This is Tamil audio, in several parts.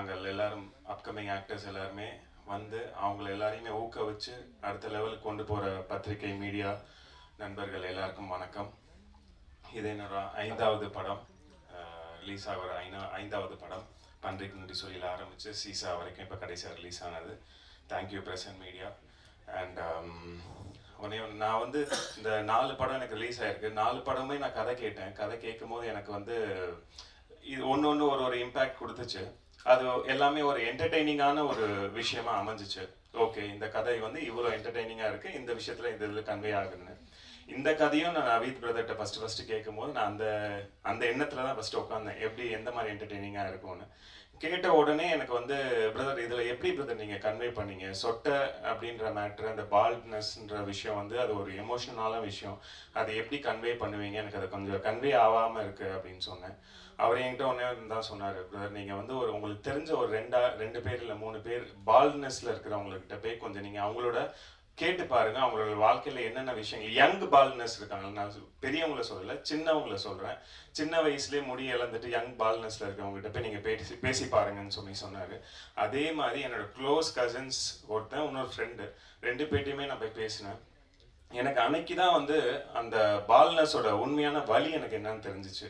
நாங்கள் எல்லாரும் அப்கமிங் ஆக்டர்ஸ் எல்லாருமே வந்து அவங்கள எல்லாரையுமே ஊக்குவிச்சு அடுத்த லெவலுக்கு கொண்டு போகிற பத்திரிகை மீடியா நண்பர்கள் எல்லாருக்கும் வணக்கம். இது என்னோட ஐந்தாவது படம். ரிலீஸ் ஆகிற ஐநா ஐந்தாவது படம். பன்றிக்கு நன்றி சொல்லியில் ஆரம்பித்து சீசா வரைக்கும் இப்போ கடைசியாக ரிலீஸ் ஆனது. தேங்க்யூ பிரசன்ட் மீடியா அண்ட் உடனே நான் வந்து இந்த நாலு படம் எனக்கு ரிலீஸ் ஆகிருக்கு நாலு படமே நான் கதை கேட்டேன். கதை கேட்கும் போது எனக்கு வந்து இது ஒன்று ஒன்று ஒரு ஒரு இம்பேக்ட் கொடுத்துச்சு. அது எல்லாமே ஒரு என்டர்டெய்னிங்கான ஒரு விஷயமா அமைஞ்சிச்சு. ஓகே இந்த கதை வந்து இவ்வளோ என்டர்டெய்னிங்காக இருக்குது இந்த விஷயத்தில் இந்த இதில் கன்வே ஆகுதுன்னு. இந்த கதையும் நான் அவீத் பிரதர்கிட்ட ஃபர்ஸ்ட் ஃபர்ஸ்ட் கேட்கும்போது நான் அந்த அந்த எண்ணத்துல தான் ஃபர்ஸ்ட் உட்காந்தேன் எப்படி எந்த மாதிரி என்டர்டெய்னிங்காக இருக்கும்னு. கேட்ட உடனே எனக்கு வந்து பிரதர் இதில் எப்படி பிரதர் நீங்கள் கன்வே பண்ணீங்க? சொட்டை அப்படின்ற மேட்ரு அந்த பால்ட்னஸ்ன்ற விஷயம் வந்து அது ஒரு எமோஷனலான விஷயம். அதை எப்படி கன்வே பண்ணுவீங்க? எனக்கு அதை கொஞ்சம் கன்வே ஆகாமல் இருக்கு அப்படின்னு சொன்னேன். அவர் என்கிட்ட ஒன்றே தான் சொன்னார் பிரதர் நீங்கள் வந்து ஒரு உங்களுக்கு தெரிஞ்ச ஒரு ரெண்டா ரெண்டு பேர் இல்லை மூணு பேர் பால்னஸில் இருக்கிறவங்கக்கிட்ட போய் கொஞ்சம் நீங்கள் அவங்களோட கேட்டு பாருங்க அவங்களோட வாழ்க்கையில் என்னென்ன விஷயங்கள் யங் பால்னஸ் இருக்காங்க நான் சொ- பெரியவங்கள சொல்லல சின்னவங்கள சொல்கிறேன் சின்ன வயசுலேயே முடி இழந்துட்டு யங் பால்னஸில் இருக்கிறவங்ககிட்ட போய் நீங்கள் பேசி பேசி பாருங்கன்னு சொல்லி சொன்னார். அதே மாதிரி என்னோட க்ளோஸ் கசின்ஸ் ஒருத்தன் இன்னொரு ஃப்ரெண்டு ரெண்டு பேர்ட்டையுமே நான் போய் பேசினேன். எனக்கு அன்னைக்கு தான் வந்து அந்த பால்னஸோட உண்மையான வலி எனக்கு என்னன்னு தெரிஞ்சிச்சு.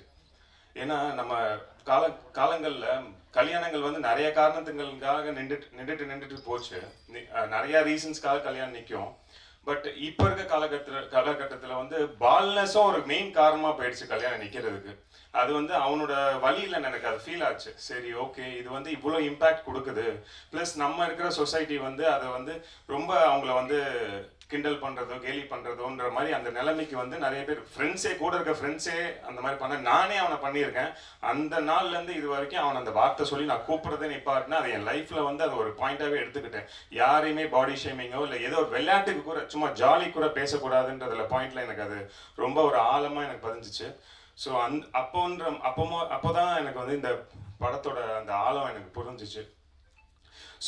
ஏன்னா நம்ம கால காலங்களில் கல்யாணங்கள் வந்து நிறைய காரணத்துங்களுக்காக நின்றுட்டு நின்றுட்டு நின்றுட்டு போச்சு. நி- நிறைய ரீசன்ஸ்க்காக கல்யாணம் நிற்கும் பட் இப்போ இருக்க காலகட்டத்தில் காலகட்டத்தில் வந்து பால்னஸும் ஒரு மெயின் காரணமாக போயிடுச்சு கல்யாணம் நிற்கிறதுக்கு அது வந்து அவனோட வழியில் எனக்கு அது ஃபீல் ஆச்சு. சரி ஓகே இது வந்து இவ்வளோ இம்பேக்ட் கொடுக்குது. ப்ளஸ் நம்ம இருக்கிற சொசைட்டி வந்து அதை வந்து ரொம்ப அவங்கள வந்து கிண்டல் பண்ணுறதோ கேலி பண்ணுறதோன்ற மாதிரி அந்த நிலைமைக்கு வந்து நிறைய பேர் ஃப்ரெண்ட்ஸே கூட இருக்க ஃப்ரெண்ட்ஸே அந்த மாதிரி பண்ண நானே அவனை பண்ணியிருக்கேன். அந்த நாள்லேருந்து இது வரைக்கும் அவன் அந்த வார்த்தை சொல்லி நான் கூப்பிட்றதே நிப்பாட்டினா அது என் லைஃப்பில் வந்து அது ஒரு பாயிண்ட்டாகவே எடுத்துக்கிட்டேன். யாரையுமே பாடி ஷேமிங்கோ இல்லை ஏதோ ஒரு விளையாட்டுக்கு கூட சும்மா ஜாலி கூட பேசக்கூடாதுன்றதுல பாயிண்ட்ல எனக்கு அது ரொம்ப ஒரு ஆழமாக எனக்கு பதிஞ்சிச்சு. ஸோ அந் அப்போன்ற அப்போமோ அப்போ தான் எனக்கு வந்து இந்த படத்தோட அந்த ஆழம் எனக்கு புரிஞ்சிச்சு.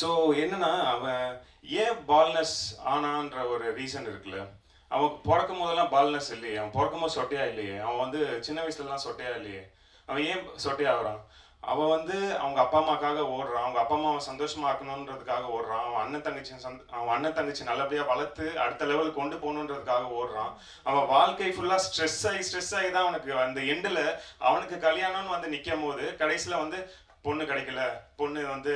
ஸோ என்னன்னா அவன் ஏன் பால்னஸ் ஆனான்ற ஒரு ரீசன் இருக்குல்ல? அவன் பிறக்கும் போதெல்லாம் பால்னஸ் இல்லையே. அவன் பிறக்கும் போது சொட்டையா இல்லையே? அவன் வந்து சின்ன வயசுலலாம் சொட்டையா இல்லையே? அவன் ஏன் சொட்டையாகிறான் அவன் வந்து அவங்க அப்பா அம்மாக்காக ஓடுறான். அவங்க அப்பா அம்மாவை சந்தோஷமா ஆக்கணுன்றதுக்காக ஓடுறான். அவன் அண்ணன் தங்கச்சி சந்த் அவன் அண்ணன் தங்கச்சி நல்லபடியாக வளர்த்து அடுத்த லெவலுக்கு கொண்டு போகணுன்றதுக்காக ஓடுறான். அவன் வாழ்க்கை ஃபுல்லா ஸ்ட்ரெஸ் ஆகி ஸ்ட்ரெஸ் ஆகி தான் அவனுக்கு அந்த எண்டில் அவனுக்கு கல்யாணம்னு வந்து நிற்கும் போது கடைசியில் வந்து பொண்ணு கிடைக்கல பொண்ணு வந்து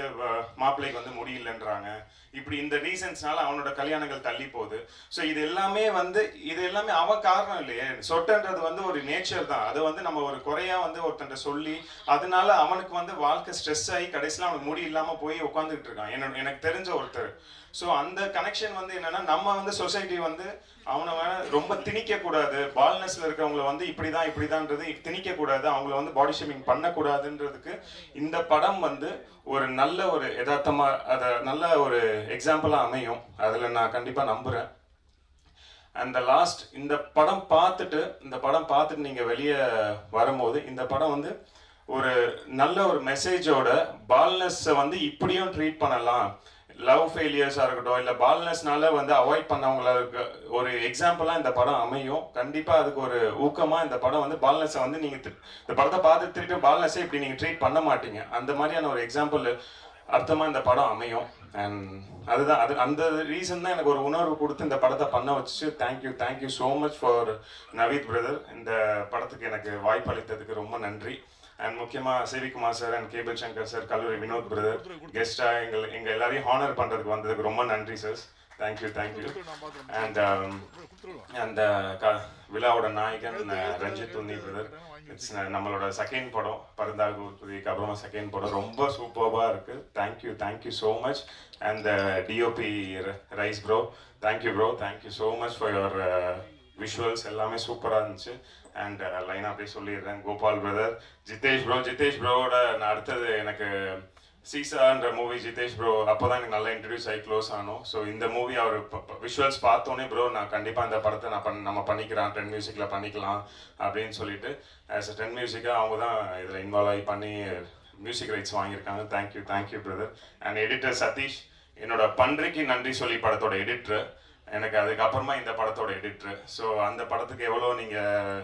மாப்பிள்ளைக்கு வந்து முடியலன்றாங்க. இப்படி இந்த ரீசன்ஸ்னால அவனோட கல்யாணங்கள் தள்ளி போகுது. ஸோ இது எல்லாமே வந்து இது எல்லாமே அவன் காரணம் இல்லையே. சொட்டன்றது வந்து ஒரு நேச்சர் தான். அது வந்து நம்ம ஒரு குறையா வந்து ஒருத்தன் சொல்லி அதனால அவனுக்கு வந்து வாழ்க்கை ஸ்ட்ரெஸ் ஆகி கடைசியில் அவனுக்கு முடி இல்லாமல் போய் உட்காந்துக்கிட்டு இருக்கான். என்னோட எனக்கு தெரிஞ்ச ஒருத்தர். ஸோ அந்த கனெக்ஷன் வந்து என்னன்னா நம்ம வந்து சொசைட்டி வந்து அவனை ரொம்ப திணிக்க கூடாது பால்னஸ்ல இருக்கிறவங்கள வந்து இப்படிதான் இப்படிதான்றது திணிக்க கூடாது அவங்கள வந்து பாடி ஷேமிங் பண்ணக்கூடாதுன்றதுக்கு இந்த படம் வந்து ஒரு நல்ல ஒரு யதார்த்தமா அத நல்ல ஒரு எக்ஸாம்பிளா அமையும். அதுல நான் கண்டிப்பா நம்புறேன். அந்த லாஸ்ட் இந்த படம் பார்த்துட்டு இந்த படம் பார்த்துட்டு நீங்க வெளியே வரும்போது இந்த படம் வந்து ஒரு நல்ல ஒரு மெசேஜோட பால்னஸ்ஸை வந்து இப்படியும் ட்ரீட் பண்ணலாம். லவ் ஃபெயிலியர்ஸாக இருக்கட்டும் இல்லை பால்னஸ்னால வந்து அவாய்ட் பண்ணவங்களுக்கு ஒரு எக்ஸாம்பிளாக இந்த படம் அமையும். கண்டிப்பாக அதுக்கு ஒரு ஊக்கமாக இந்த படம் வந்து பால்னஸை வந்து நீங்கள் இந்த படத்தை பார்த்து திருப்பி பால்னஸை இப்படி நீங்கள் ட்ரீட் பண்ண மாட்டீங்க. அந்த மாதிரியான ஒரு எக்ஸாம்பிள் அர்த்தமாக இந்த படம் அமையும். அண்ட் அதுதான் அது அந்த ரீசன் தான் எனக்கு ஒரு உணர்வு கொடுத்து இந்த படத்தை பண்ண வச்சு thank you thank you so much for Naveed brother இந்த படத்துக்கு எனக்கு வாய்ப்பு அளித்ததுக்கு ரொம்ப நன்றி. அண்ட் முக்கியமாக Sivakumar sir and Cable Sankar sir கல்லூரி வினோத் பிரதர் கெஸ்டாக எங்கள் எங்கள் எல்லாரையும் ஹானர் பண்ணுறதுக்கு வந்ததுக்கு ரொம்ப நன்றி சார் தேங்க்யூ தேங்க்யூ அண்ட் அந்த க விழாவோட நாயகன் ரஞ்சித் உன்னி பிரதர் இட்ஸ் நம்மளோட செகண்ட் படம் பருந்தாக உற்பத்திக்கு அப்புறமா செகண்ட் படம். ரொம்ப சூப்பர்வாக இருக்குது thank you thank you so much and DOP Rise bro thank you bro thank you so much for your visuals எல்லாமே சூப்பராக இருந்துச்சு. அண்ட் லைனாக அப்படியே சொல்லிடுறேன். கோபால் பிரதர் ஜிதேஷ் ப்ரோ ஜிதேஷ் ப்ரோவோட நான் அடுத்தது எனக்கு சீசான்ற மூவி ஜிதேஷ் ப்ரோ அப்போ தான் எனக்கு நல்லா இன்ட்ரடியூஸ் ஆகி க்ளோஸ் ஆனோம். ஸோ இந்த மூவி அவர் விஷுவல்ஸ் பார்த்தோன்னே ப்ரோ நான் கண்டிப்பாக இந்த படத்தை நான் பண் நம்ம பண்ணிக்கிறான் டென் மியூசிக்கில் பண்ணிக்கலாம் அப்படின்னு சொல்லிட்டு ஆஸ் அ டென் மியூசிக்காக அவங்க தான் இதில் இன்வால்வ் ஆகி பண்ணி மியூசிக் ரைட்ஸ் வாங்கியிருக்காங்க. Thank you thank you brother and editor Satish என்னோட பன்றிக்கு நன்றி சொல்லி படத்தோட எடிட்ரு எனக்கு அதுக்கப்புறமா இந்த படத்தோட எடிட்ரு ஸோ அந்த படத்துக்கு எவ்வளோ நீங்கள்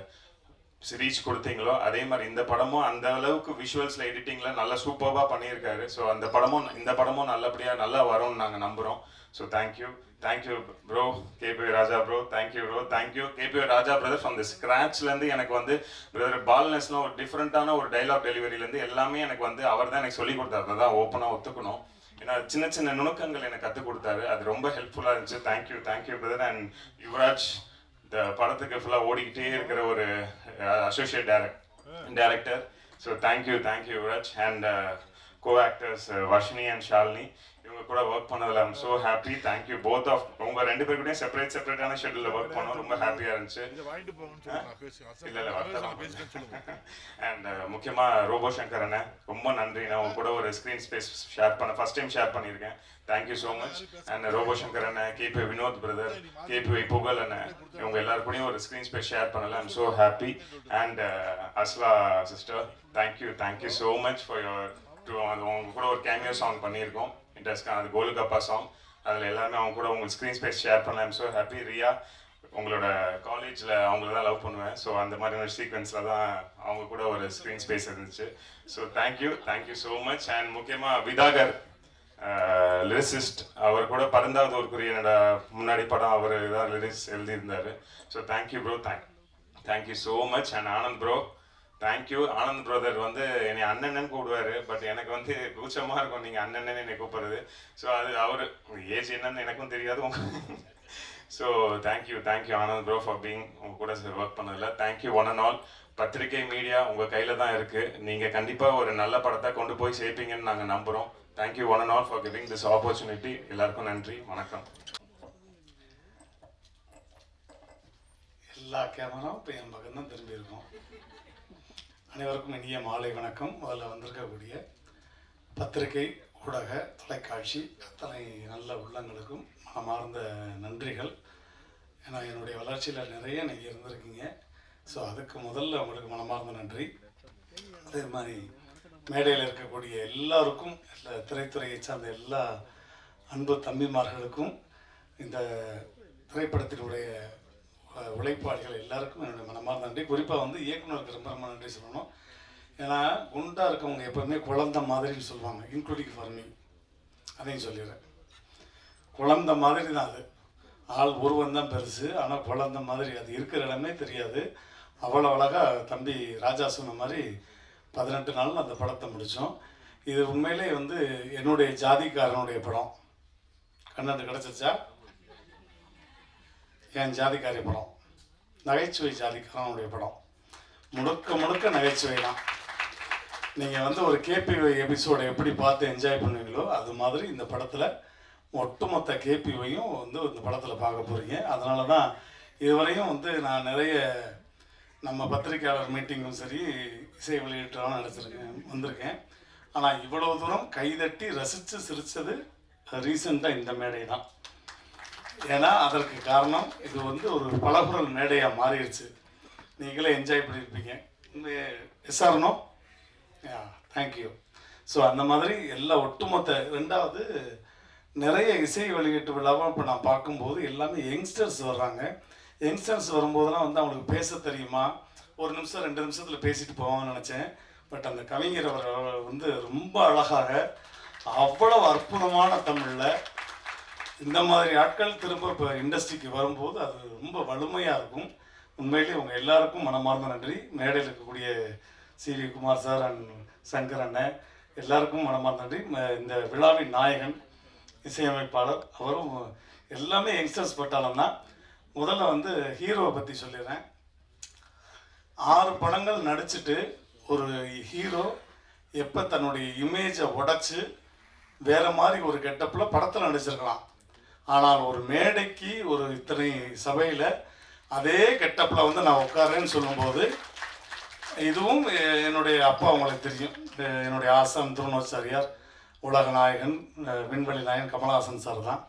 ரீச் கொடுத்தீங்களோ அதே மாதிரி இந்த படமும் அந்த அளவுக்கு விஷுவல்ஸில் எடிட்டிங்கில் நல்லா சூப்பராக பண்ணியிருக்காரு. ஸோ அந்த படமும் இந்த படமும் நல்லபடியாக நல்லா வரும்னு நாங்கள் நம்புகிறோம் so thank you thank you bro K P Raja bro thank you bro thank you K P Raja brother from the ஸ்க்ராட்ச்லேருந்து எனக்கு வந்து பிரதர் பால்னஸ்லாம் ஒரு டிஃப்ரெண்ட்டான ஒரு டைலாக் டெலிவரியிலேருந்து எல்லாமே எனக்கு வந்து அவர் தான் எனக்கு சொல்லி கொடுத்தாரு. தான் ஓப்பனாக ஒத்துக்கணும். ஏன்னா சின்ன சின்ன நுணுக்கங்கள் எனக்கு கற்றுக் கொடுத்தாரு. அது ரொம்ப ஹெல்ப்ஃபுல்லாக இருந்துச்சு. Thank you thank you brother and Yuvraj இந்த படத்துக்கு ஃபுல்லாக ஓடிக்கிட்டே இருக்கிற ஒரு associate direct director so thank you thank you Yuvraj and co actors Varshini and Shalini இவங்க கூட ஒர்க் பண்ணதில் I'm so happy thank you both of உங்க ரெண்டு பேர் கூடயும் செப்பரேட் செப்பரேட்டான ஷெட்யூலில் ஒர்க் பண்ணோம். ரொம்ப ஹாப்பியாக இருந்துச்சு. இல்ல, இல்ல, வரலாம். அண்ட் முக்கியமா ரோபோ சங்கர் அண்ணன் ரொம்ப நன்றி நான் உங்க கூட ஒரு ஸ்க்ரீன் ஸ்பேஸ் ஷேர் பண்ண ஃபர்ஸ்ட் டைம் ஷேர் பண்ணியிருக்கேன். Thank you so much and Robo Shankar அண்ணன் கேபி வினோத் பிரதர் கேபி புகழ் அண்ணன் இவங்க எல்லாரும் கூடயும் ஒரு ஸ்க்ரீன் ஸ்பேஸ் ஷேர் பண்ணல. I'm so happy and Asla sister thank you thank you so much for your to அவங்க கூட ஒரு கேமியோ சாங் பண்ணியிருக்கோம். இன்ட்ரெஸ்ட் அது கோலுகப்பா சாங் அதில் எல்லாருமே அவங்க கூட உங்களுக்கு ஸ்க்ரீன் ஸ்பேஸ் ஷேர் பண்ணலாம் ஸோ ஹாப்பி ரியா. உங்களோட காலேஜில் அவங்கள தான் லவ் பண்ணுவேன். ஸோ அந்த மாதிரியான சீக்வன்ஸில் தான் அவங்க கூட ஒரு ஸ்க்ரீன் ஸ்பேஸ் இருந்துச்சு. So thank you thank you so much and முக்கியமாக விதாகர் uh, லிரிசிஸ்ட் அவர் கூட பரந்தாவது ஒரு என்னோட முன்னாடி படம் அவர் தான் லிரிக்ஸ் எழுதியிருந்தார். So thank you bro thank thank you so much and Anand bro thank you Anand brother வந்து என்னை அண்ணன்னு கூப்பிடுவாரு. பட் எனக்கு வந்து கூச்சமாக இருக்கும். நீங்கள் அண்ணன்னு என்னை கூப்பிடுறது. ஸோ அது அவர் ஏஜ் என்னன்னு எனக்கும் தெரியாது. So thank you thank you Anand bro for being உங்கள் கூட ஒர்க் பண்ணதில். Thank you one and all பத்திரிகை மீடியா உங்கள் கையில் தான் இருக்குது நீங்கள் கண்டிப்பாக ஒரு நல்ல படத்தை கொண்டு போய் சேர்ப்பீங்கன்னு நாங்கள் நம்புகிறோம் thank you one and all for giving this opportunity எல்லாருக்கும் நன்றி. வணக்கம். எல்லா கேமராவும் இப்போ என் பக்கம் தான் திரும்பி இருக்கும். அனைவருக்கும் இனிய மாலை வணக்கம். முதல்ல வந்திருக்கக்கூடிய பத்திரிகை ஊடக தொலைக்காட்சி அத்தனை நல்ல உள்ளங்களுக்கும் மனமார்ந்த நன்றிகள். ஏன்னா என்னுடைய வளர்ச்சியில் நிறைய நீங்கள் இருந்திருக்கீங்க. ஸோ அதுக்கு முதல்ல உங்களுக்கு மனமார்ந்த நன்றி. அதே மாதிரி மேடையில் இருக்கக்கூடிய எல்லாருக்கும் எல்லா திரைத்துறையை சார்ந்த எல்லா அன்பு தம்பிமார்களுக்கும் இந்த திரைப்படத்தினுடைய உழைப்பாளிகள் எல்லாருக்கும் என்னுடைய மனமார்ந்த நன்றி. குறிப்பாக வந்து இயக்குனருக்கு ரொம்ப ரொம்ப நன்றி சொல்லணும். ஏன்னா குண்டாக இருக்கவங்க எப்போவுமே குழந்த மாதிரின்னு சொல்லுவாங்க இன்க்ளூடிங் ஃபார் மீ அதையும் சொல்லிடுறேன். குழந்த மாதிரி தான் அது. ஆள் உருவம் தான் பெருசு ஆனால் குழந்த மாதிரி அது இருக்கிற இடமே தெரியாது. அவ்வளோ அழகாக தம்பி ராஜா சொன்ன மாதிரி பதினெட்டு நாள் அந்த படத்தை முடித்தோம் இது உண்மையிலே வந்து என்னுடைய ஜாதிக்காரனுடைய படம். கண்ணாண்டு கிடச்சிச்சா என் ஜாதிக்காரி படம். நகைச்சுவை ஜாதிக்காரனுடைய படம். முழுக்க முழுக்க நகைச்சுவை தான். நீங்கள் வந்து ஒரு கேபிஒய் எபிசோடை எப்படி பார்த்து என்ஜாய் பண்ணுவீங்களோ அது மாதிரி இந்த படத்தில் ஒட்டுமொத்த கேபிஒயும் வந்து இந்த படத்தில் பார்க்க போகிறீங்க அதனால தான் இதுவரையும் வந்து நான் நிறைய நம்ம பத்திரிக்கையாளர் மீட்டிங்கும் சரி இசை வெளியீட்டாலும் நினச்சிருக்கேன் வந்திருக்கேன். ஆனால் இவ்வளோ தூரம் கைதட்டி ரசித்து சிரித்தது ரீசெண்டாக இந்த மேடை தான் ஏன்னா அதற்கு காரணம் இது வந்து ஒரு பலகுரல் மேடையாக மாறிடுச்சு. நீங்களே என்ஜாய் பண்ணியிருப்பீங்க எஸ்ஆர்னோ யா தேங்க்யூ ஸோ அந்த மாதிரி எல்லா ஒட்டுமொத்த ரெண்டாவது நிறைய இசை வெளியீட்டு விழாவும் இப்போ நான் பார்க்கும்போது எல்லாமே யங்ஸ்டர்ஸ் வர்றாங்க. யங்ஸ்டர்ஸ் வரும்போதெல்லாம் வந்து அவங்களுக்கு பேச தெரியுமா? ஒரு நிமிஷம் ரெண்டு நிமிஷத்தில் பேசிட்டு போவாங்கன்னு நினச்சேன். பட் அந்த கவிஞர் அவர் வந்து ரொம்ப அழகாக அவ்வளவு அற்புதமான தமிழில் இந்த மாதிரி ஆட்கள் திரும்ப இப்போ இண்டஸ்ட்ரிக்கு வரும்போது அது ரொம்ப வலிமையாக இருக்கும். உண்மையிலேயே உங்கள் எல்லாருக்கும் மனமார்ந்த நன்றி. மேடையில் இருக்கக்கூடிய C V Kumar sir and Sankar அண்ணன் எல்லாருக்கும் மனமார்ந்த நன்றி. ம- இந்த விழாவின் நாயகன் இசையமைப்பாளர் அவரும் எல்லாமே யங்ஸ்டர்ஸ் பட்டாளம் தான். முதல்ல வந்து ஹீரோவை பற்றி சொல்லிடுறேன். ஆறு படங்கள் நடிச்சுட்டு ஒரு ஹீரோ எப்போ தன்னுடைய இமேஜை உடைச்சு வேற மாதிரி ஒரு கெட்டப்பில் படத்தில் நடிச்சிருக்கலாம். ஆனால் ஒரு மேடைக்கு ஒரு இத்தனை சபையில் அதே கெட்டப்பில் வந்து நான் உட்காரேன்னு சொல்லும்போது இதுவும் என்னுடைய அப்பா அவங்களுக்கு தெரியும். என்னுடைய ஆசான் திருநோச்சாரியார் உலக நாயகன் விண்வெளி நாயகன் கமலஹாசன் சார் தான்.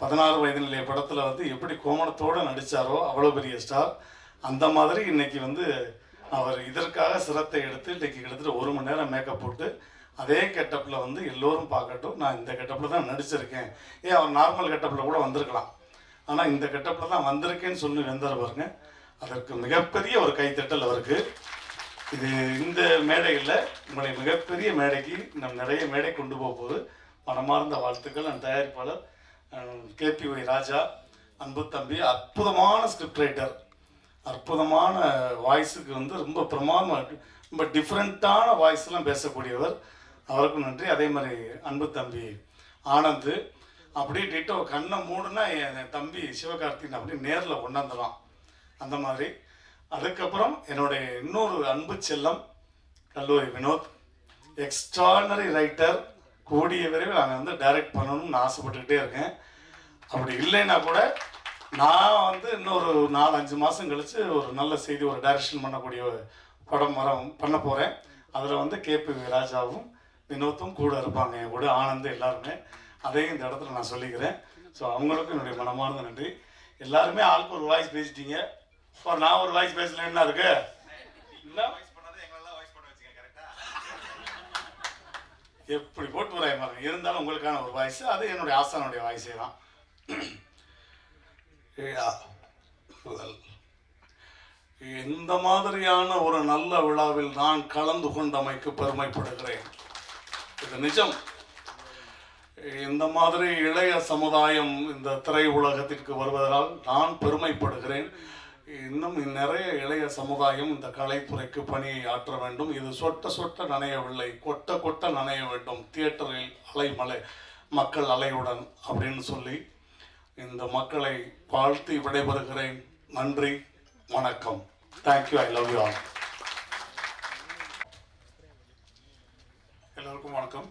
பதினாறு வயது நிலைய படத்தில் வந்து எப்படி கோமணத்தோடு நடித்தாரோ அவ்வளோ பெரிய ஸ்டார். அந்த மாதிரி இன்னைக்கு வந்து அவர் இதற்காக சிரத்தை எடுத்து இன்றைக்கி கிட்டத்தட்ட ஒரு மணி நேரம் மேக்கப் போட்டு அதே கெட்டப்பில் வந்து எல்லோரும் பார்க்கட்டும். நான் இந்த கெட்டப்பில் தான் நடிச்சிருக்கேன். ஏன் அவர் நார்மல் கெட்டப்பில் கூட வந்திருக்கலாம். ஆனால் இந்த கெட்டப்பில் தான் வந்திருக்கேன்னு சொல்லி வந்தார் பாருங்க. அதற்கு மிகப்பெரிய ஒரு கைத்தட்டல் அவருக்கு. இது இந்த மேடையில் உங்களை மிகப்பெரிய மேடைக்கு நம் நிறைய மேடை கொண்டு போக போகுது. மனமார்ந்த வாழ்த்துக்கள். அந்த தயாரிப்பாளர் கேபி ஒய் ராஜா அன்பு தம்பி அற்புதமான ஸ்கிரிப்ட் ரைட்டர் அற்புதமான வாய்ஸுக்கு வந்து ரொம்ப பிரமாதமாக ரொம்ப டிஃப்ரெண்ட்டான வாய்ஸ்லாம் பேசக்கூடியவர். அவருக்கும் நன்றி. அதே மாதிரி அன்பு தம்பி ஆனந்த் அப்படியே டிட்டோ கண்ணை மூடுனா என் தம்பி சிவகார்த்திகன் அப்படியே நேரில் கொண்டாந்துடலாம் அந்த மாதிரி. அதுக்கப்புறம் என்னுடைய இன்னொரு அன்பு செல்லம் கல்லூரி வினோத் எக்ஸ்ட்ரானரி ரைட்டர் கூடிய விரைவில் நான் வந்து டைரக்ட் பண்ணணும்னு ஆசைப்பட்டுக்கிட்டே இருக்கேன். அப்படி இல்லைன்னா கூட நான் வந்து இன்னொரு நாலு அஞ்சு மாதம் கழித்து ஒரு நல்ல செய்தி ஒரு டைரக்ஷன் பண்ணக்கூடிய படம் வர பண்ண போகிறேன் அதில் வந்து கேபி ராஜாவும் வினோத்தும் கூட இருப்பாங்க. என் கூட ஆனந்த் எல்லாருமே. அதையும் இந்த இடத்துல நான் சொல்லிக்கிறேன். ஸோ அவங்களுக்கும் என்னுடைய மனமார்ந்த நன்றி. எல்லாருமே ஆளுக்கு ஒரு வாய்ஸ் பேசிட்டீங்க. இப்போ நான் ஒரு வாய்ஸ் பேசல. என்ன இருக்கு? எப்படி போட்டு வராய் பாருங்க. இருந்தாலும் உங்களுக்கான ஒரு வாய்ஸ் அது என்னுடைய ஆசானுடைய வாய்ஸே தான். இந்த மாதிரியான ஒரு நல்ல விழாவில் நான் கலந்து கொண்டமைக்கு பெருமைப்படுகிறேன்? இது நிஜம். இந்த மாதிரி இளைய சமுதாயம் இந்த திரை உலகத்திற்கு வருவதால் நான் பெருமைப்படுகிறேன். இன்னும் நிறைய இளைய சமுதாயம் இந்த கலைத்துறைக்கு பணியை ஆற்ற வேண்டும். இது சொட்ட சொட்ட நனையவில்லை. கொட்ட கொட்ட நனைய வேண்டும். தியேட்டரில் அலைமலை மக்கள் அலையுடன் அப்படின்னு சொல்லி இந்த மக்களை வாழ்த்தி விடைபெறுகிறேன். நன்றி. வணக்கம். Thank you I love you all எல்லோருக்கும் வணக்கம்.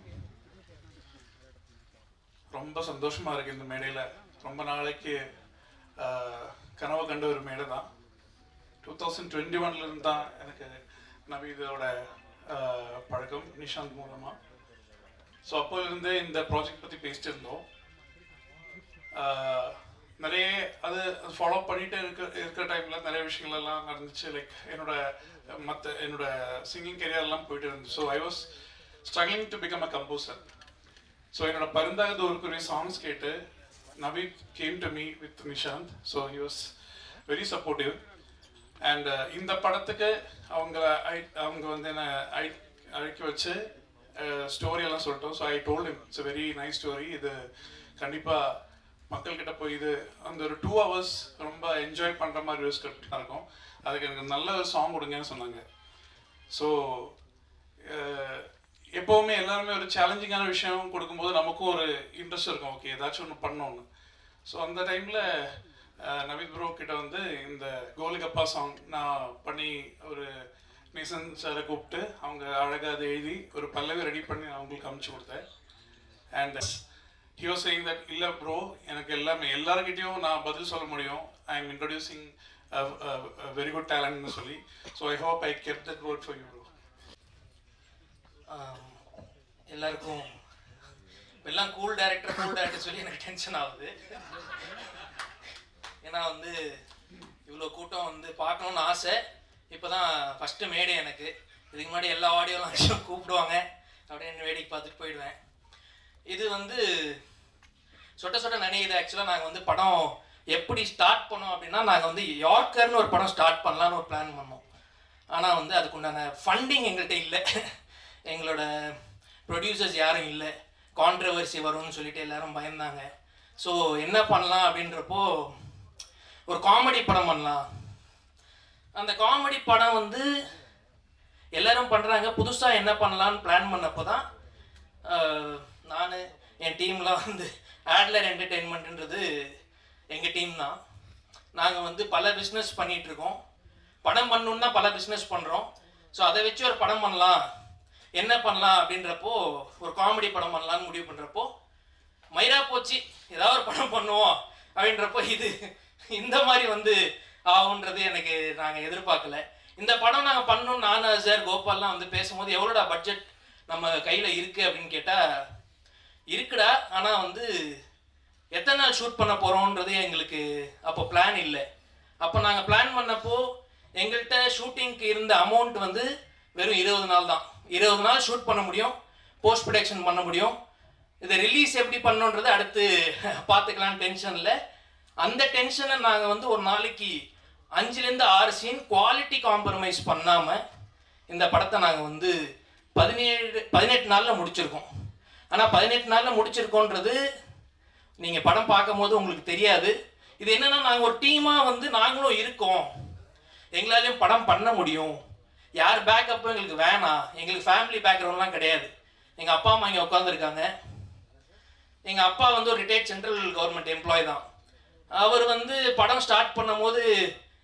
ரொம்ப சந்தோஷமா இருக்கு இந்த மேடையில. ரொம்ப நாளைக்கு ஆஹ், கனவு கண்ட ஒரு மேடை தான். டூ தௌசண்ட் டுவெண்ட்டி ஒன்ல இருந்து தான் எனக்கு நவீதோட ஆஹ், பழக்கம் நிஷாந்த் மூலமா. ஸோ அப்போலேருந்தே இந்த ப்ராஜெக்ட் பற்றி பேசிட்டு இருந்தோம் ஆஹ், நிறைய அது ஃபாலோ பண்ணிட்டு இருக்க இருக்கிற டைமில் நிறைய விஷயங்கள் எல்லாம் நடந்துச்சு. லைக் என்னோட மற்ற என்னோட சிங்கிங் கெரியர்லாம் போயிட்டு இருந்துச்சு. So I was struggling to become a composer so என்னோட பருந்தாக ஒருக்குரிய சாங்ஸ் கேட்டு Naveed came to me with Nishanth so he was very supportive and இந்த படத்துக்கு அவங்க ஐ- அவங்க வந்து என்ன ஐ அழைக்க வச்சு ஸ்டோரியெல்லாம் சொல்லிட்டோம். So I told it's very nice story இது கண்டிப்பாக மக்கள்கிட்ட போய் இது அந்த ஒரு டூ ஹவர்ஸ் ரொம்ப என்ஜாய் பண்ணுற மாதிரி ஒரு ஸ்கிரிப்டாக இருக்கும். அதுக்கு எனக்கு நல்ல ஒரு சாங் கொடுங்கன்னு சொன்னாங்க. ஸோ எப்போவுமே எல்லாருமே ஒரு சேலஞ்சிங்கான விஷயம் கொடுக்கும்போது நமக்கும் ஒரு இன்ட்ரெஸ்ட் இருக்கும். ஓகே ஏதாச்சும் ஒன்று பண்ணோன்னு ஸோ அந்த டைமில் நவீத் ப்ரோ கிட்ட வந்து இந்த கோலிகப்பா சாங் நான் பண்ணி ஒரு நேசன் சாரை கூப்பிட்டு அவங்க அழகாக அதை எழுதி ஒரு பல்லவி ரெடி பண்ணி நான் அவங்களுக்கு அமுச்சு கொடுத்தேன். And he was saying that இல்லை ப்ரோ எனக்கு எல்லாமே எல்லாருக்கிட்டையும் நான் பதில் சொல்ல முடியும். I am introducing very good டேலண்ட்னு சொல்லி. So I hope I kept that word for you எல்லாருக்கும் இப்ப எல்லாம் கூல் டேரக்டர் கூல் டேரக்டர் சொல்லி எனக்கு டென்ஷன் ஆகுது. ஏன்னா வந்து இவ்வளோ கூட்டம் வந்து பார்க்கணும்னு ஆசை. இப்போ தான் ஃபஸ்ட்டு மேடை எனக்கு. இதுக்கு முன்னாடி எல்லா ஆடியோலாம் கூப்பிடுவாங்க. அப்படியே என்ன வேடிக்கை பார்த்துட்டு போயிடுவேன். இது வந்து சொட்ட சொட்ட நினைக்குது ஆக்சுவலாக நாங்கள் வந்து படம் எப்படி ஸ்டார்ட் பண்ணோம் அப்படின்னா நாங்கள் வந்து யார்க்கர்னு ஒரு படம் ஸ்டார்ட் பண்ணலான்னு ஒரு பிளான் பண்ணோம். ஆனால் வந்து அதுக்குண்டான ஃபண்டிங் எங்கள்கிட்ட இல்லை. எங்களோட ப்ரொடியூசர்ஸ் யாரும் இல்லை. கான்ட்ரவர்சி வரும்னு சொல்லிட்டு எல்லாரும் பயந்தாங்க. ஸோ என்ன பண்ணலாம் அப்படின்றப்போ ஒரு காமெடி படம் பண்ணலாம். அந்த காமெடி படம் வந்து எல்லாரும் பண்ணுறாங்க புதுசாக என்ன பண்ணலான்னு பிளான் பண்ணப்போ தான் நான் என் டீம்லாம் வந்து ஆட்லர் என்டர்டெயின்மெண்ட்ன்றது எங்கள் டீம் தான். நாங்கள் வந்து பல பிஸ்னஸ் பண்ணிகிட்ருக்கோம் படம் பண்ணணுன்னா பல பிஸ்னஸ் பண்ணுறோம் ஸோ அதை வச்சு ஒரு படம் பண்ணலாம். என்ன பண்ணலாம் அப்படின்றப்போ ஒரு காமெடி படம் பண்ணலான்னு முடிவு பண்ணுறப்போ மயிரா போச்சு ஏதாவது ஒரு படம் பண்ணுவோம் அப்படின்றப்போ இது இந்த மாதிரி வந்து ஆகுன்றது எனக்கு நாங்கள் எதிர்பார்க்கல. இந்த படம் நாங்கள் பண்ணோம் நான் சார் கோபால்லாம் வந்து பேசும்போது எவ்வளோடா பட்ஜெட் நம்ம கையில் இருக்குது அப்படின்னு கேட்டால் இருக்குடா ஆனால் வந்து எத்தனை நாள் ஷூட் பண்ண போகிறோன்றது எங்களுக்கு அப்போ பிளான் இல்லை. அப்போ நாங்கள் பிளான் பண்ணப்போ எங்கள்கிட்ட ஷூட்டிங்க்கு இருந்த அமௌண்ட் வந்து வெறும் இருபது நாள் தான். இருபது நாள் ஷூட் பண்ண முடியும் போஸ்ட் ப்ரொடக்ஷன் பண்ண முடியும். இதை ரிலீஸ் எப்படி பண்ணணுன்றது அடுத்து பார்த்துக்கலாம் டென்ஷனில் அந்த டென்ஷனை நாங்கள் வந்து ஒரு நாளைக்கு அஞ்சுலேருந்து ஆறு சீன் குவாலிட்டி காம்ப்ரமைஸ் பண்ணாமல் இந்த படத்தை நாங்கள் வந்து பதினேழு பதினெட்டு நாளில் முடிச்சிருக்கோம். ஆனால் பதினெட்டு நாளில் முடிச்சிருக்கோன்றது நீங்கள் படம் பார்க்கும்போது உங்களுக்கு தெரியாது. இது என்னன்னா நாங்கள் ஒரு டீமாக வந்து நாங்களும் இருக்கோம். எங்களாலையும் படம் பண்ண முடியும். யார் பேக்கப்பும் எங்களுக்கு வேணாம். எங்களுக்கு ஃபேமிலி பேக்ரவுண்ட்லாம் கிடையாது. எங்கள் அப்பா அம்மா இங்கே உட்காந்துருக்காங்க எங்கள் அப்பா வந்து ஒரு ரிட்டையர்ட் சென்ட்ரல் கவர்மெண்ட் எம்ப்ளாய் தான். அவர் வந்து படம் ஸ்டார்ட் பண்ணும்போது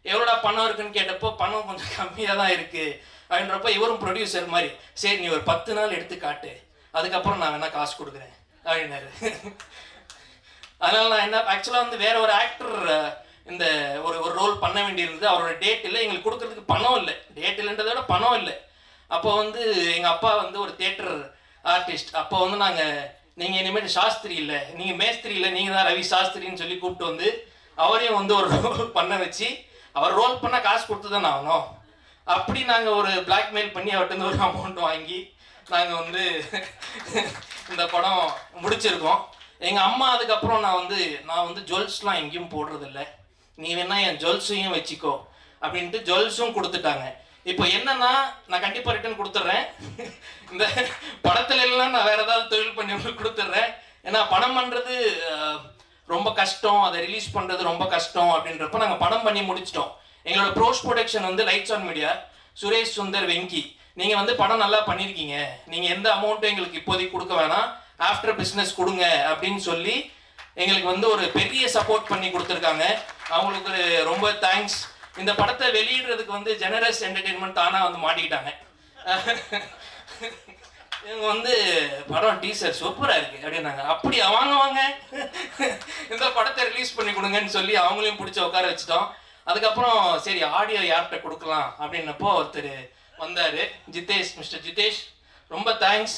எவ்வளோடா பணம் இருக்குன்னு கேட்டப்போ பணம் கொஞ்சம் கம்மியாக தான் இருக்குது அப்படின்றப்ப இவரும் ப்ரொடியூசர் மாதிரி சரி நீ ஒரு பத்து நாள் எடுத்து காட்டு அதுக்கப்புறம் நான் வேணால் காசு கொடுக்குறேன். அப்படின்னாரு. அதனால் நான் என்ன ஆக்சுவலாக வந்து வேற ஒரு ஆக்டர் இந்த ஒரு ஒரு ரோல் பண்ண வேண்டியிருந்தது. அவரோட டேட் இல்லை. எங்களுக்கு கொடுக்கறதுக்கு பணம் இல்லை. டேட் இல்லைன்றத விட பணம் இல்லை. அப்போ வந்து எங்கள் அப்பா வந்து ஒரு தேட்டர் ஆர்டிஸ்ட் அப்போ வந்து நாங்கள் நீங்கள் இனிமேல் சாஸ்திரி இல்லை. நீங்கள் மேஸ்திரி இல்லை. நீங்கள் தான் ரவி சாஸ்திரின்னு சொல்லி கூப்பிட்டு வந்து அவரையும் வந்து ஒரு ரோல் பண்ண வச்சு அவர் ரோல் பண்ணால் காசு கொடுத்து தான் ஆகணும். அப்படி நாங்கள் ஒரு பிளாக்மெயில் பண்ணி அவர்கிட்ட ஒரு அமௌண்ட் வாங்கி நாங்கள் வந்து இந்த படம் முடிச்சிருக்கோம். எங்கள் அம்மா அதுக்கப்புறம் நான் வந்து நான் வந்து ஜுவல்ஸ்லாம் எங்கேயும் போடுறதில்ல. நீ வேணா என் ஜுவல்ஸையும் வச்சுக்கோ அப்படின்ட்டு ஜுவல்ஸும் கொடுத்துட்டாங்க. இப்போ என்னன்னா நான் கண்டிப்பாக ரிட்டர்ன் கொடுத்துட்றேன். இந்த படத்துல எல்லாம் நான் வேற ஏதாவது தொழில் பண்ணி உங்களுக்கு கொடுத்துட்றேன். ஏன்னா படம் பண்ணுறது ரொம்ப கஷ்டம். அதை ரிலீஸ் பண்ணுறது ரொம்ப கஷ்டம் அப்படின்றப்ப நாங்கள் படம் பண்ணி முடிச்சிட்டோம். எங்களோட ப்ரோஸ் ப்ரொடக்ஷன் வந்து lights on media Suresh Sundar Venky. நீங்கள் வந்து படம் நல்லா பண்ணியிருக்கீங்க நீங்கள் எந்த அமௌண்ட்டும் எங்களுக்கு இப்போதைக்கு கொடுக்க வேணாம். ஆஃப்டர் பிஸ்னஸ் கொடுங்க அப்படின்னு சொல்லி எங்களுக்கு வந்து ஒரு பெரிய சப்போர்ட் பண்ணி கொடுத்துருக்காங்க. அவங்களுக்கு ரொம்ப தேங்க்ஸ் இந்த படத்தை வெளியிடுறதுக்கு வந்து ஜெனரஸ் என்டர்டெயின்மெண்ட் தானாக வந்து மாட்டிக்கிட்டாங்க. இவங்க வந்து படம் டீசர் சூப்பராக இருக்குது அப்படின்னாங்க. அப்படி வாங்க வாங்க இந்த படத்தை ரிலீஸ் பண்ணி கொடுங்கன்னு சொல்லி அவங்களையும் பிடிச்சி உட்கார வச்சிட்டோம். அதுக்கப்புறம் சரி ஆடியோ யார்கிட்ட கொடுக்கலாம் அப்படின்னப்போ ஒருத்தர் வந்தார். ஜிதேஷ் மிஸ்டர் ஜிதேஷ் ரொம்ப தேங்க்ஸ்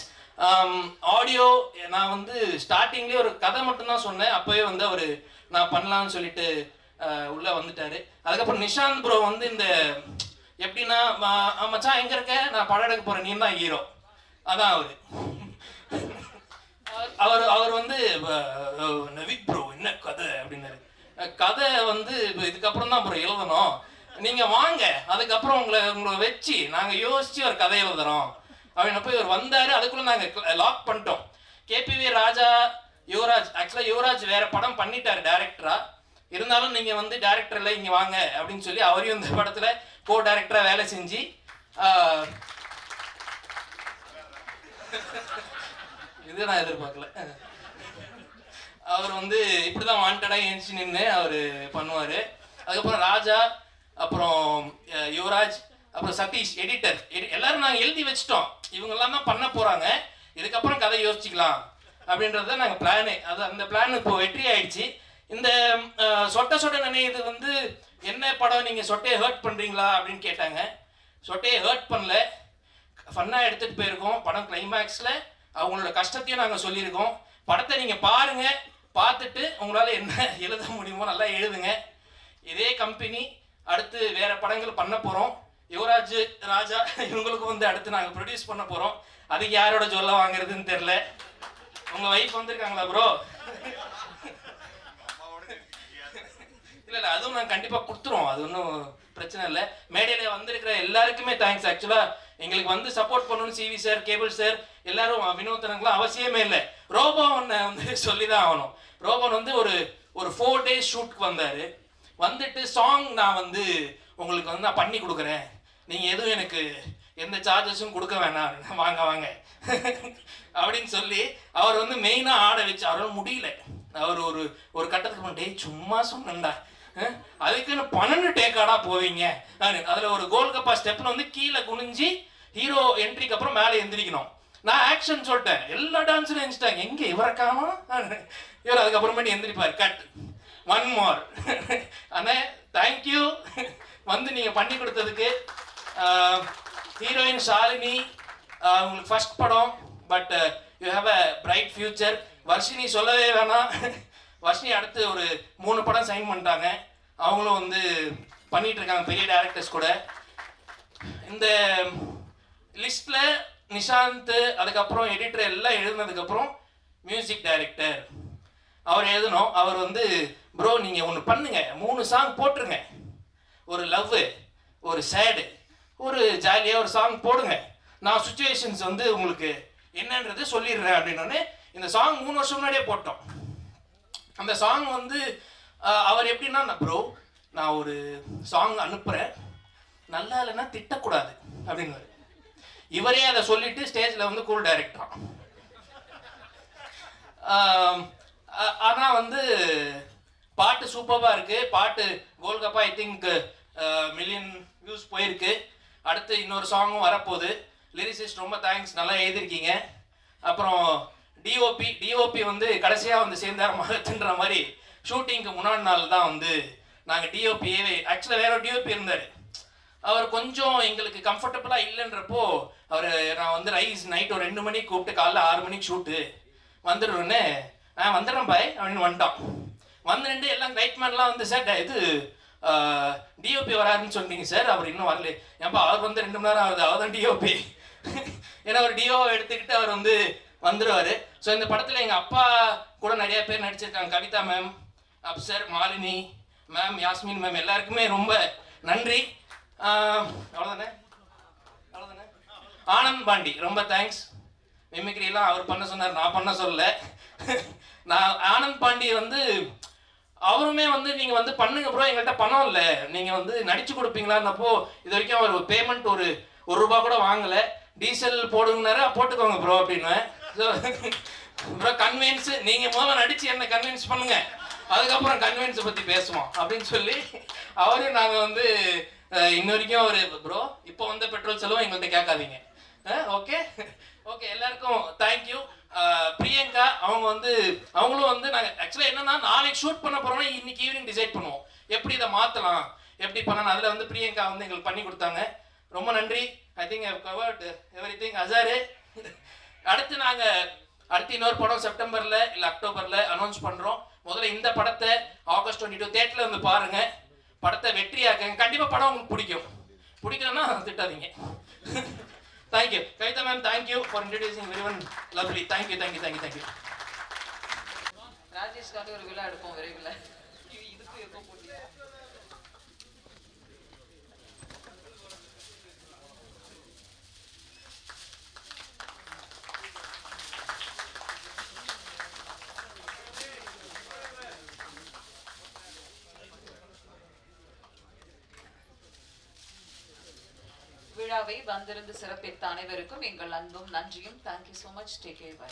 ஆடியோ நான் வந்து ஸ்டார்டிங்லேயே ஒரு கதை மட்டும்தான் சொன்னேன். அப்போவே வந்து அவர் நான் பண்ணலாம்னு சொல்லிட்டு உள்ளே வந்துட்டாரு. அதுக்கப்புறம் நிஷாந்த் ப்ரோ வந்து இந்த எப்படின்னா மச்சான் எங்கே இருக்க? நான் படம் எடுக்க போகிறேன் நீ தான் ஹீரோ அதான் அவர். அவர் அவர் வந்து அஹ், நவீத் ப்ரோ என்ன கதை? அப்படின்னாரு. கதை வந்து இப்போ இதுக்கப்புறம் தான் ப்ரோ எழுதணும். நீங்கள் வாங்க. அதுக்கப்புறம் உங்களை உங்களை வச்சு நாங்கள் யோசிச்சு ஒரு கதை எழுதுறோம். அப்படின்னப்போ இவர் வந்தாரு அதுக்குள்ள நாங்கள் லாக் பண்ணிட்டோம். கேபிவி ராஜா யுவராஜ் ஆக்சுவலாக யுவராஜ் வேற படம் பண்ணிட்டாரு டேரக்டராக இருந்தாலும் நீங்க வந்து டைரக்டர்ல இங்க வாங்க அப்படின்னு சொல்லி அவரையும் இந்த படத்துல கோ டேரக்டராக வேலை செஞ்சு இது நான் எதிர்பார்க்கல. அவர் வந்து இப்படிதான் வாண்டடா ஏஞ்சி நின்று அவர் பண்ணுவார். அதுக்கப்புறம் ராஜா அப்புறம் யுவராஜ் அப்புறம் சதீஷ் எடிட்டர் எல்லாரும் நாங்கள் எழுதி வச்சிட்டோம். இவங்கெல்லாம் தான் பண்ண போகிறாங்க இதுக்கப்புறம் கதை யோசிச்சுக்கலாம் அப்படின்றது தான் நாங்கள் பிளானு அது அந்த பிளான் இப்போ வெற்றி ஆயிடுச்சு. இந்த சொட்டை சொட்ட சொட்ட நினைவு வந்து என்ன படம் நீங்கள் சொட்டையை ஹர்ட் பண்ணுறீங்களா அப்படின்னு கேட்டாங்க. சொட்டையை ஹர்ட் பண்ணல. ஃபன்னாக எடுத்துகிட்டு போயிருக்கோம். படம் கிளைமேக்ஸில் அவங்களோட கஷ்டத்தையும் நாங்கள் சொல்லியிருக்கோம். படத்தை நீங்கள் பாருங்கள் பார்த்துட்டு உங்களால் என்ன எழுத முடியுமோ நல்லா எழுதுங்க. இதே கம்பெனி அடுத்து வேறு படங்கள் பண்ண போகிறோம் யுவராஜ் ராஜா இவங்களுக்கும் வந்து அடுத்து நாங்கள் ப்ரொடியூஸ் பண்ண போகிறோம் அதுக்கு யாரோட சொல்ல வாங்குறதுன்னு தெரில உங்கள் ஒய்ஃப் வந்திருக்காங்களா ப்ரோ இல்லை இல்லை அதுவும் நாங்கள் கண்டிப்பாக கொடுத்துருவோம். அது ஒன்றும் பிரச்சனை இல்லை. மேடையில் வந்திருக்கிற எல்லாருக்குமே தேங்க்ஸ் ஆக்சுவலாக எங்களுக்கு வந்து சப்போர்ட் பண்ணணும் சிவி சார் கேபிள் சார் எல்லாரும் வினோதனங்களும் அவசியமே இல்லை. ரோபோனை வந்து சொல்லி தான் ஆகணும். ரோபோன் வந்து ஒரு ஒரு ஃபோர் டேஸ் ஷூட்க்கு வந்தார். வந்துட்டு சாங் நான் வந்து உங்களுக்கு வந்து நான் பண்ணி கொடுக்குறேன். நீங்கள் எதுவும் எனக்கு எந்த சார்ஜஸும் கொடுக்க வேணாம். வாங்க வாங்க. அப்படின்னு சொல்லி அவர் வந்து மெயினாக ஆட வச்சு அவரால் முடியல. அவர் ஒரு ஒரு கட்டத்துக்கு டே டேய் சும்மா சொன்னேன்டா. அதுக்குன்னு பன்னெண்டு டேக்காடா போவீங்க. அதில் ஒரு கோல் கப்பா ஸ்டெப்பில் வந்து கீழே குனிஞ்சு ஹீரோ என்ட்ரிக்கு அப்புறம் மேலே எந்திரிக்கணும். நான் ஆக்ஷன் சொல்லிட்டேன். எல்லா டான்ஸரும் எந்திரிச்சிட்டாங்க எங்கே இவரை காணோம்? இவர் அதுக்கப்புறமேட்டு எந்திரிப்பார். கட் ஒன் மோர் அண்ணே தேங்க்யூ வந்து நீங்கள் பண்ணி கொடுத்ததுக்கு ஹீரோயின் ஷாலினி உங்களுக்கு ஃபர்ஸ்ட் படம் but you have a bright future Varshini சொல்லவே வேணாம். வர்ஷினி அடுத்து ஒரு மூணு படம் சைன் பண்ணிட்டாங்க. அவங்களும் வந்து பண்ணிட்டு இருக்காங்க பெரிய டேரக்டர்ஸ் கூட. இந்த லிஸ்ட்ல நிஷாந்த் அதுக்கப்புறம் எடிட்டர் எல்லாம் எழுதினதுக்கப்புறம் மியூசிக் டைரக்டர் அவர் எழுதணும். அவர் வந்து ப்ரோ நீங்கள் ஒன்று பண்ணுங்க. மூணு சாங் போட்டுருங்க. ஒரு லவ் ஒரு சேடு ஒரு ஜாலியாக ஒரு சாங் போடுங்க. நான் சுச்சுவேஷன்ஸ் வந்து உங்களுக்கு என்னன்றது சொல்லிடுறேன் அப்படின்னோடனே இந்த சாங் மூணு வருஷம் முன்னாடியே போட்டோம். அந்த சாங் வந்து அவர் எப்படின்னா ப்ரோ நான் ஒரு சாங் அனுப்புகிறேன் நல்லா இல்லைன்னா திட்டக்கூடாது அப்படின்னு இவரே அதை சொல்லிட்டு ஸ்டேஜில் வந்து கூல் டைரக்டரான் ஆனால் வந்து பாட்டு சூப்பராக இருக்குது பாட்டு Golgappa I think million views போயிருக்கு. அடுத்து இன்னொரு சாங்கும் வரப்போகுது. லிரிசிஸ்ட் ரொம்ப தேங்க்ஸ் நல்லா எழுதியிருக்கீங்க. அப்புறம் டிஓபி டிஓபி வந்து கடைசியாக வந்து சேர்ந்தார் மகத்துன்ற மாதிரி ஷூட்டிங்க்கு முன்னாடி நாள் தான் வந்து நாங்கள் டிஓபியே ஆக்சுவலாக வேற டிஓபி இருந்தார். அவர் கொஞ்சம் எங்களுக்கு கம்ஃபர்டபுளாக இல்லைன்றப்போ அவர் நான் வந்து ரைஸ் நைட் ஒரு ரெண்டு மணிக்கு கூப்பிட்டு காலைல ஆறு மணிக்கு ஷூட்டு வந்துடுன்னு நான் வந்துடுறேன் பாய் அப்படின்னு வந்துட்டான். வந்து ரெண்டு எல்லாம் லைட்மேன்லாம் வந்து சார் இது டிஓபி வராருன்னு சொன்னீங்க சார் அவர் இன்னும் வரல. ஏன்பா அவர் வந்து ரெண்டு மணி நேரம் ஆகுது அவர் தான் டிஓபி ஏன்னா ஒரு டிஓ எடுத்துக்கிட்டு அவர் வந்து வந்துடுவார் ஸோ இந்த படத்தில் எங்கள் அப்பா கூட நிறைய பேர் நடிச்சிருக்காங்க. Kavitha ma'am Afsar Malini ma'am Yasmin ma'am எல்லாருக்குமே ரொம்ப நன்றி. அவ்வளோதானே அவ்வளோதானே ஆனந்த் பாண்டி ரொம்ப தேங்க்ஸ் மிமிக்ரிலாம் அவர் பண்ண சொன்னார் நான் பண்ண சொல்லலை. நான் ஆனந்த் பாண்டி வந்து அவருமே வந்து நீங்க வந்து பண்ணுங்க ப்ரோ எங்கள்கிட்ட பணம் இல்லை. நீங்க வந்து நடிச்சு கொடுப்பீங்களான்னப்போ இது வரைக்கும் அவர் பேமெண்ட் ஒரு ஒரு ரூபா கூட வாங்கல. டீசல் போடுங்கனாரு போட்டுக்கோங்க ப்ரோ அப்படின்னு ப்ரோ கன்வின்ஸ் நீங்க முதல்ல நடிச்சு என்ன கன்வின்ஸ் பண்ணுங்க. அதுக்கப்புறம் கன்வின்ஸ் பத்தி பேசுவோம் அப்படின்னு சொல்லி அவரும் நாங்க வந்து இன்ன வரைக்கும் ஒரு ப்ரோ இப்போ வந்த பெட்ரோல் செலவும் எங்கள்கிட்ட கேட்காதீங்க. ஓகே ஓகே எல்லாருக்கும் தேங்க்யூ பிரியங்கா அவங்க வந்து அவங்களும் வந்து நாங்கள் ஆக்சுவலாக என்னன்னா நாளைக்கு ஷூட் பண்ண போகிறோம்னா இன்னைக்கு ஈவினிங் டிசைட் பண்ணுவோம். எப்படி இதை மாற்றலாம் எப்படி பண்ணலாம்? அதில் வந்து பிரியங்கா வந்து எங்களுக்கு பண்ணி கொடுத்தாங்க. ரொம்ப நன்றி. I think I covered everything Azhar அடுத்து நாங்கள் அடுத்து இன்னொரு படம் செப்டம்பரில் இல்லை அக்டோபரில் அனௌன்ஸ் பண்ணுறோம் முதல்ல இந்த படத்தை ஆகஸ்ட் டுவெண்ட்டி டூ தேட்டரில் வந்து பாருங்கள் படத்தை வெற்றியாக்குங்க. கண்டிப்பாக படம் உங்களுக்கு பிடிக்கும். பிடிக்கலன்னா திட்டாதீங்க. Thank you Kavitha ma'am thank you for introducing very one lovely thank you thank you thank you thank you ராஜேஷ்காண்டி ஒரு விழா எடுப்போம் விரைவில். இதுக்கும் எப்போ போட்டி வந்திருந்து சிறப்பித்த அனைவருக்கும் எங்கள் அன்பும் நன்றியும். Thank you so much take care bye